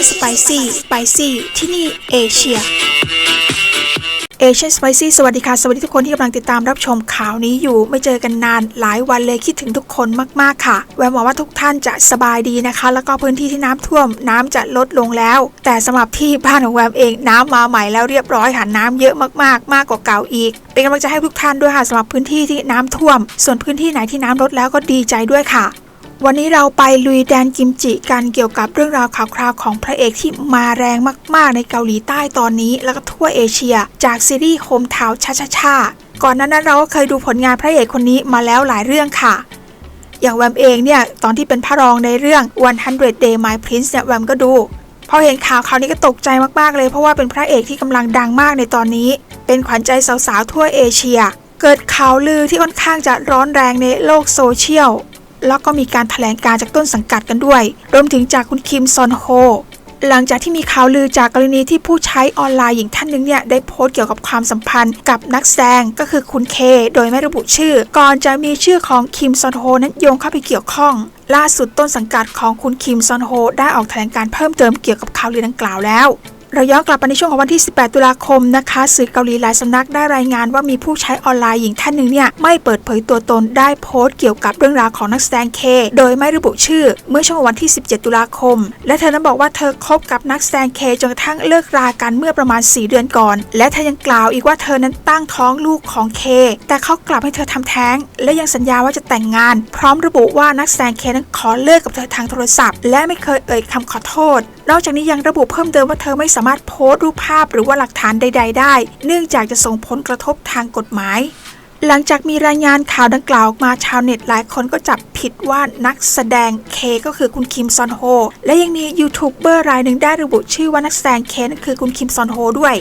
Asian Spicy Spicy ที่นี่เอเชีย Asian Spicy สวัสดีค่ะ สวัสดีทุกคนที่กำลังติดตามรับชมข่าวนี้อยู่ ไม่เจอกันนานหลายวันเลยคิดถึงทุกคนมาก ๆ ค่ะ แววหวังว่าทุกท่านจะสบายดีนะคะ แล้วก็พื้นที่ที่น้ำท่วมน้ำจะลดลงแล้ว แต่สำหรับที่บ้านของแวมเองน้ำมาใหม่แล้วเรียบร้อยค่ะน้ำเยอะมากๆ มากกว่าเก่าอีก เป็นกำลังใจให้ทุกท่านด้วยค่ะสำหรับพื้นที่ที่น้ำท่วม ส่วนพื้นที่ไหนที่น้ำลดแล้วก็ดีใจด้วยค่ะ วันนี้เราไปลุยแดนกิมจิกันเกี่ยวกับเรื่องราวข่าวคราวของพระเอกที่มาแรงมาก ๆ ในเกาหลีใต้ตอนนี้ แล้วก็ทั่วเอเชีย จากซีรีส์โฮมทาวชาชาชาก่อนหนั้นนั้นเราก็เคยดูผลงานพระเอกคนนี้มาแล้วหลายเรื่องค่ะ อย่างแวมเองเนี่ยตอนที่เป็นพระรองในเรื่อง 100 Day My Prince เนี่ยแวมก็ดูพอเห็นข่าวคราวนี้ก็ตกใจมากๆเลย เพราะว่าเป็นพระเอกที่กำลังดังมากในตอนนี้ เป็นขวัญใจสาวๆทั่วเอเชีย เกิดข่าวลือที่ค่อนข้างจะร้อนแรงในโลกโซเชียล แล้วก็มีการถแถลงการจากต้นสังกัดกันด้วย รวมถึงจากคุณคิมซอนโฮหลังจากที่มีข่าวลือจากกรณีที่ผู้ใช้ออนไลน์หญิงท่านหนึ่งเนี่ยได้โพสต์เกี่ยวกับความสัมพันธ์กับนักแสดงก็คือคุณเค โดยไม่ระบุชื่อ ก่อนจะมีชื่อของคิมซอนโฮนั้นโยงเข้าไปเกี่ยวข้อง ล่าสุดต้นสังกัดของคุณคิมซอนโฮได้ออกแถลงการเพิ่มเติมเกี่ยวกับข่าวลือดังกล่าวแล้ว เราย้อนกลับไปในช่วงของวันที่ 18 ตุลาคมนะคะ สื่อเกาหลีหลายสำนักได้รายงานว่ามีผู้ใช้ออนไลน์หญิงท่านหนึ่งเนี่ยไม่เปิดเผยตัวตนได้โพสต์เกี่ยวกับเรื่องราวของนักแสดงเคโดยไม่ระบุชื่อ เมื่อช่วงวันที่ 17 ตุลาคม และเธอนั้นบอกว่าเธอคบกับนักแสดงเคจนกระทั่งเลิกรากันเมื่อประมาณ 4 เดือนก่อน และเธอยังกล่าวอีกว่าเธอนั้นตั้งท้องลูกของเคแต่เขากลับให้เธอทำแท้ง และยังสัญญาว่าจะแต่งงาน พร้อมระบุว่านักแสดงเคนั้นขอเลิกกับเธอทางโทรศัพท์ และไม่เคยเอ่ยคำขอโทษนอกจากนี้ยังระบุเพิ่มเติมว่าเธอไม่สามารถโพสต์รูปภาพหรือว่าหลักฐานใด ๆ ได้ เนื่องจากจะส่งผลกระทบทางกฎหมาย หลังจากมีรายงานข่าวดังกล่าวออกมาชาวเน็ตหลายคนก็จับผิดว่านักแสดงเคก็คือคุณคิมซอนโฮ และยังมียูทูบเบอร์รายหนึ่งได้ระบุชื่อว่านักแสดงเคนั่นคือคุณคิมซอนโฮด้วย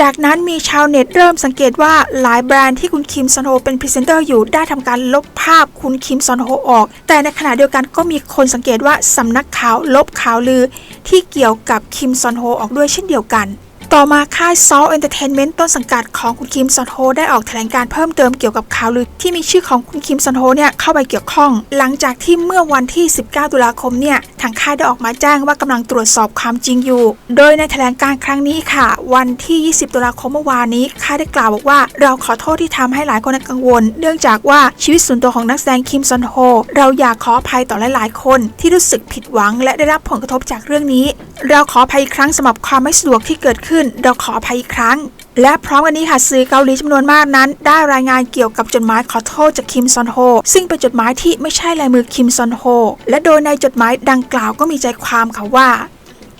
จากนั้นมีชาวเน็ตเริ่มสังเกตว่าหลายแบรนด์ที่คุณคิมซอนโฮเป็นพรีเซนเตอร์อยู่ได้ทำการลบภาพคุณคิมซอนโฮออก แต่ในขณะเดียวกันก็มีคนสังเกตว่าสำนักข่าวลบข่าวลือ ที่เกี่ยวกับคิมซอนโฮออกด้วยเช่นเดียวกัน ต่อมาค่าย Soul Entertainment ต้นสังกัดของคุณคิมซอนโฮได้ออกแถลงการเพิ่มเติมเกี่ยวกับข่าวลือที่มีชื่อของคุณคิมซอนโฮเนี่ยเข้าไปเกี่ยวข้อง หลังจากที่เมื่อวันที่ 19 ตุลาคมเนี่ยทางค่ายได้ออกมาแจ้งว่ากำลังตรวจสอบความจริงอยู่ โดยในแถลงการครั้งนี้ค่ะ วันที่ 20 ตุลาคมเมื่อวานนี้ค่ายได้กล่าวบอกว่า เราขอโทษที่ทำให้หลายคนกังวล เนื่องจากว่าชีวิตส่วนตัวของนักแสดงคิมซอนโฮเราอยากขออภัยต่อหลาย ๆ คนที่รู้สึกผิดหวัง และได้รับผลกระทบจากเรื่องนี้เราขออภัยอีกครั้งสำหรับความไม่สะดวกที่เกิดขึ้น เราขออภัยอีกครั้ง และพร้อมกันนี้ค่ะสื่อเกาหลีจำนวนมากนั้น ได้รายงานเกี่ยวกับจดหมายขอโทษจากคิมซอนโฮซึ่งเป็นจดหมายที่ไม่ใช่ลายมือคิมซอนโฮและโดยในจดหมายดังกล่าวก็มีใจความค่ะว่า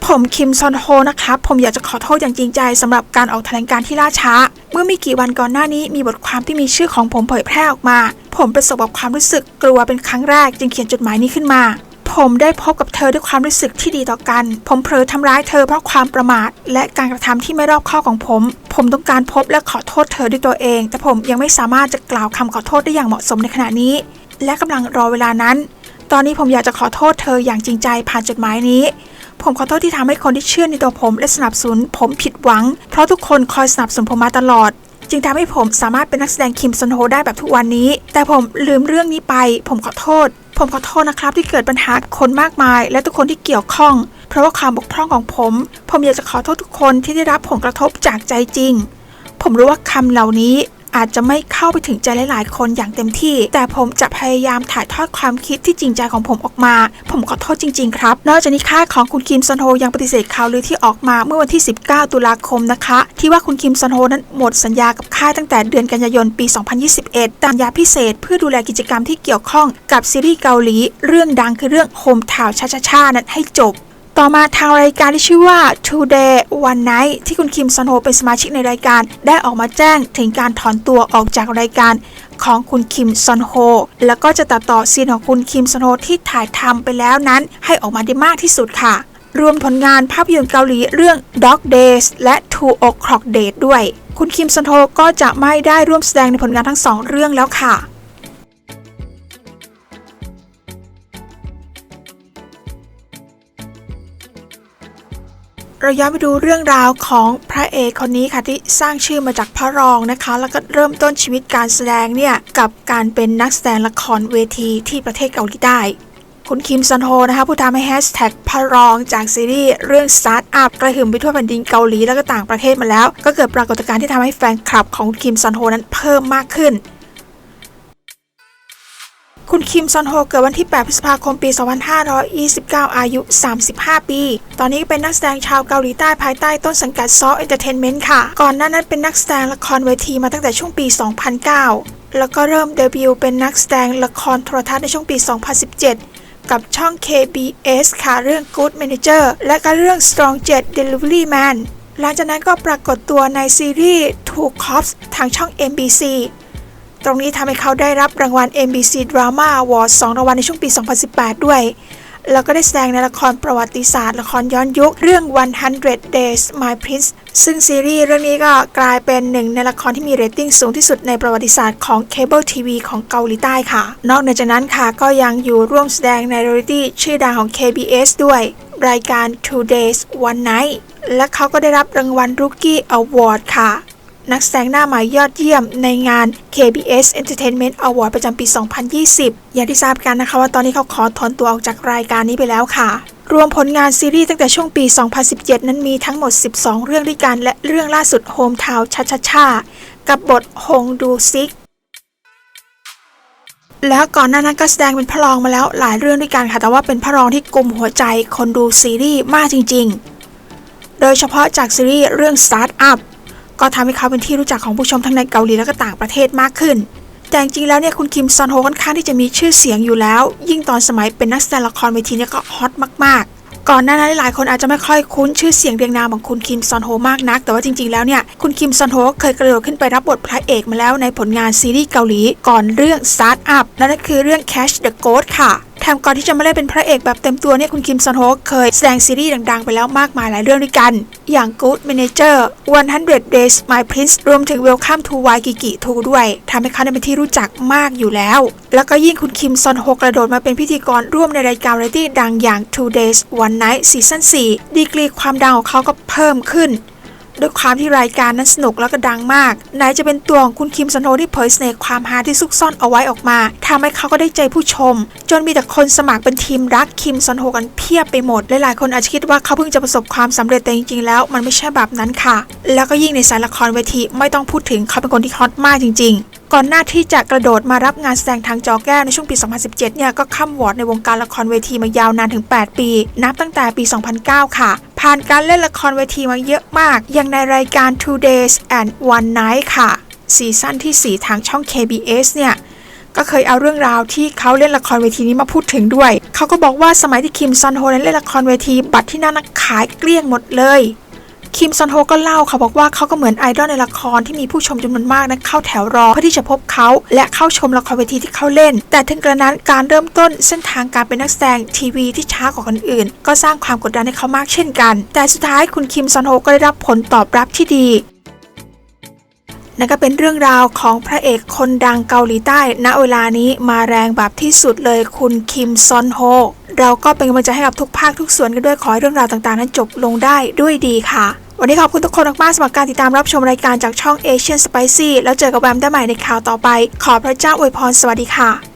ผมคิมซอนโฮนะครับ ผมอยากจะขอโทษอย่างจริงใจสำหรับการออกแถลงการที่ล่าช้า เมื่อไม่กี่วันก่อนหน้านี้มีบทความที่มีชื่อของผมเผยแพร่ออกมา ผมประสบกับความรู้สึกกลัวเป็นครั้งแรก จึงเขียนจดหมายนี้ขึ้นมา ผมได้พบกับเธอด้วยความรู้สึกที่ดีต่อกัน ผมเผลอทำร้ายเธอเพราะความประมาท และการกระทำที่ไม่รอบคอบของผม ผมต้องการพบและขอโทษเธอด้วยตัวเอง แต่ผมยังไม่สามารถจะกล่าวคำขอโทษได้อย่างเหมาะสมในขณะนี้ และกำลังรอเวลานั้น ตอนนี้ผมอยากจะขอโทษเธออย่างจริงใจผ่านจดหมายนี้ผมขอโทษที่ทำให้คนที่เชื่อในตัวผมและสนับสนุนผมผิดหวัง เพราะทุกคนคอยสนับสนุนผมมาตลอด จึงทำให้ผมสามารถเป็นนักแสดงคิมซอนโฮได้แบบทุกวันนี้ แต่ผมลืมเรื่องนี้ไป ผมขอโทษ ผมขอโทษนะครับที่เกิดปัญหาคนมากมาย และทุกคนที่เกี่ยวข้อง เพราะว่าความบกพร่องของผม ผมอยากจะขอโทษทุกคนที่ได้รับผลกระทบจากใจจริง ผมรู้ว่าคำเหล่านี้ อาจจะไม่เข้าไปถึงใจหลายๆ คนอย่างเต็มที่ แต่ผมจะพยายามถ่ายทอดความคิดที่จริงใจของผมออกมา ผมขอโทษจริง ๆ ครับ นอกจากนี้ค่าของคุณคิมซอนโฮยังปฏิเสธข่าวลือที่ออกมาเมื่อวันที่ 19 ตุลาคมนะคะ ที่ว่าคุณคิมซอนโฮนั้นหมดสัญญากับค่ายตั้งแต่เดือนกันยายนปี 2021 ตามยาพิเศษเพื่อดูแลกิจกรรมที่เกี่ยวข้องกับซีรีส์เกาหลี เรื่องดังคือเรื่องโฮมทาวชาชาชานั้นให้จบ ต่อมาทางรายการที่ชื่อว่า Today One Night ที่คุณคิมซอนโฮเป็นสมาชิกในรายการ ได้ออกมาแจ้งถึงการถอนตัวออกจากรายการของคุณคิมซอนโฮ แล้วก็จะตัดต่อซีนของคุณคิมซอนโฮที่ถ่ายทำไปแล้วนั้น ให้ออกมาได้มากที่สุดค่ะ รวมผลงานภาพยนตร์เกาหลีเรื่อง Dog Days และ Two O'Clock Date ด้วย คุณคิมซอนโฮก็จะไม่ได้ร่วมแสดงในผลงานทั้งสองเรื่องแล้วค่ะ เราย้อนไปดูเรื่องราวของพระเอกคนนี้ค่ะที่สร้างชื่อมาจากพระรองนะคะ แล้วก็เริ่มต้นชีวิตการแสดงเนี่ยกับการเป็นนักแสดงละครเวทีที่ประเทศเกาหลีใต้คุณคิมซอนโฮนะคะผู้ทำให้แฮชแท็กพระรองจากซีรีส์เรื่อง Start Up กระหึ่มไปทั่วแผ่นดินเกาหลีแล้วก็ต่างประเทศมาแล้ว ก็เกิดปรากฏการณ์ที่ทำให้แฟนคลับของคิมซอนโฮนั้นเพิ่มมากขึ้น คุณคิมซอนโฮเกิดวันที่ 8 พฤษภาคม ปี 2529 อายุ 35 ปี ตอนนี้เป็นนักแสดงชาวเกาหลีใต้ภายใต้ต้นสังกัดซอเอนเตอร์เทนเมนต์ค่ะ ก่อนหน้านั้นเป็นนักแสดงละครเวทีมาตั้งแต่ช่วงปี 2009 แล้วก็เริ่มเดบิวต์เป็นนักแสดงละครโทรทัศน์ในช่วงปี 2017 กับช่อง KBS ค่ะเรื่อง Good Manager และก็เรื่อง Strong Jet Delivery Man หลังจากนั้นก็ปรากฏตัวในซีรีส์ Two Cops ทางช่อง MBC ตรงนี้ทำให้เขาได้รับรางวัล MBC Drama Award 2รางวัลในช่วงปี 2018 ด้วย แล้วก็ได้แสดงในละครประวัติศาสตร์ ละครย้อนยุค เรื่อง 100 Days My Prince ซึ่งซีรีส์เรื่องนี้ก็กลายเป็นหนึ่งในละครที่มีเรตติ้งสูงที่สุดในประวัติศาสตร์ของเคเบิลทีวีของเกาหลีใต้ค่ะ นอกจากนั้นค่ะก็ยังอยู่ร่วมแสดงในเรียลิตี้ชื่อดังของ KBS ด้วย รายการ Two Days One Night และเขาก็ได้รับรางวัล Rookie Award ค่ะ นักแสดงหน้าใหม่ยอดเยี่ยมในงาน KBS Entertainment Award ประจำปี 2020 อย่างที่ทราบกันนะคะว่าตอนนี้เขาขอถอนตัวออกจากรายการนี้ไปแล้วค่ะ รวมผลงานซีรีส์ตั้งแต่ช่วงปี 2017 นั้นมีทั้งหมด 12 เรื่องด้วยกันและเรื่องล่าสุด Home Town ชาชาชากับบทฮงดูซิกแล้วก่อนหน้านั้นก็แสดงเป็นพระรองมาแล้วหลายเรื่องด้วยกันค่ะ แต่ว่าเป็นพระรองที่กลุ่มหัวใจคนดูซีรีส์มากจริง ๆ โดยเฉพาะจากซีรีส์เรื่อง Start Up ก็ทำให้เขาเป็นที่รู้จักของผู้ชมทั้งในเกาหลีและก็ต่างประเทศมากขึ้น แต่จริงๆแล้วเนี่ยคุณคิมซอนโฮค่อนข้างที่จะมีชื่อเสียงอยู่แล้ว ยิ่งตอนสมัยเป็นนักแสดงละครเวทีเนี่ยก็ฮอตมากๆ ก่อนหน้านั้นหลายคนอาจจะไม่ค่อยคุ้นชื่อเสียงเรียงนามของคุณคิมซอนโฮมากนัก แต่ว่าจริงๆแล้วเนี่ยคุณคิมซอนโฮเคยกระโดดขึ้นไปรับบทพระเอกมาแล้วในผลงานซีรีส์เกาหลีก่อนเรื่อง Start Up นั่นก็คือเรื่อง Catch the Ghost ค่ะ แถมก่อนที่จะมาเล่นเป็นพระเอกแบบเต็มตัวเนี่ยคุณคิมซอนโฮเคยแสดงซีรีส์ดังๆ ไปแล้วมากมายหลายเรื่องด้วยกัน อย่าง Good Manager 100 Days My Prince รวมถึง Welcome to Waikiki 2ด้วยทำให้เขาเป็นที่รู้จักมากอยู่แล้ว แล้วก็ยิ่งคุณคิมซอนโฮกระโดดมาเป็นพิธีกรร่วมในรายการเรตี้ดังอย่าง Two Days One Night ซีซั่น4ดีกรีความดังของเขาก็เพิ่มขึ้น ด้วยความที่รายการนั้นสนุกแล้วก็ดังมาก ไหนจะเป็นตัวของคุณคิมซอนโฮที่เผยเสน่ห์ความฮาที่ซุกซ่อนเอาไว้ออกมาทำให้เขาก็ได้ใจผู้ชม จนมีแต่คนสมัครเป็นทีมรักคิมซอนโฮกันเพียบไปหมด หลายๆคนอาจจะคิดว่าเขาเพิ่งจะประสบความสำเร็จแต่จริงๆ แล้วมันไม่ใช่แบบนั้นค่ะ แล้วก็ยิ่งในสายละครเวทีไม่ต้องพูดถึงเขาเป็นคนที่ฮอตมากจริง ๆก่อนหน้าที่จะกระโดดมารับงานแสดงทางจอแก้วในช่วงปี 2017 เนี่ยก็ข้ามวอร์ดในวงการละครเวทีมายาวนานถึง 8 ปี นับตั้งแต่ปี 2009 ค่ะ ผ่านการเล่นละครเวทีมาเยอะมาก อย่างในรายการ Two Days and One Night ค่ะ ซีซั่นที่ 4 ทางช่อง KBS เนี่ยก็เคยเอาเรื่องราวที่เขาเล่นละครเวทีนี้มาพูดถึงด้วย เขาก็บอกว่าสมัยที่คิมซอนโฮนั้นเล่นละครเวที บัตรที่นั่นขายเกลี้ยงหมดเลย คิมซอนโฮก็เล่าค่ะบอกว่าเขาก็เหมือนไอดอลในละครที่มีผู้ชมจำนวนมากนะเข้าแถวรอเพื่อที่จะพบเขา และเข้าชมละครเวทีที่เขาเล่น แต่ถึงกระนั้นการเริ่มต้นเส้นทางการเป็นนักแสดงทีวีที่ช้ากว่าคนอื่น ก็สร้างความกดดันให้เขามากเช่นกัน แต่สุดท้ายคุณคิมซอนโฮก็ได้รับผลตอบรับที่ดีนั่นก็เป็นเรื่องราวของพระเอกคนดังเกาหลีใต้ ณ เวลานี้มาแรงแบบที่สุดเลยคุณคิมซอนโฮ เราก็เป็นกำลังใจให้กับทุกภาคทุกส่วนกันด้วยขอให้เรื่องราวต่างๆ นั้นจบลงได้ด้วยดีค่ะ วันนี้ขอบคุณทุกคนมากๆสำหรับการติดตามรับชมรายการจากช่อง Asian Spicy แล้วเจอกับแวมได้ใหม่ในข่าวต่อไป ขอพระเจ้าอวยพรสวัสดีค่ะ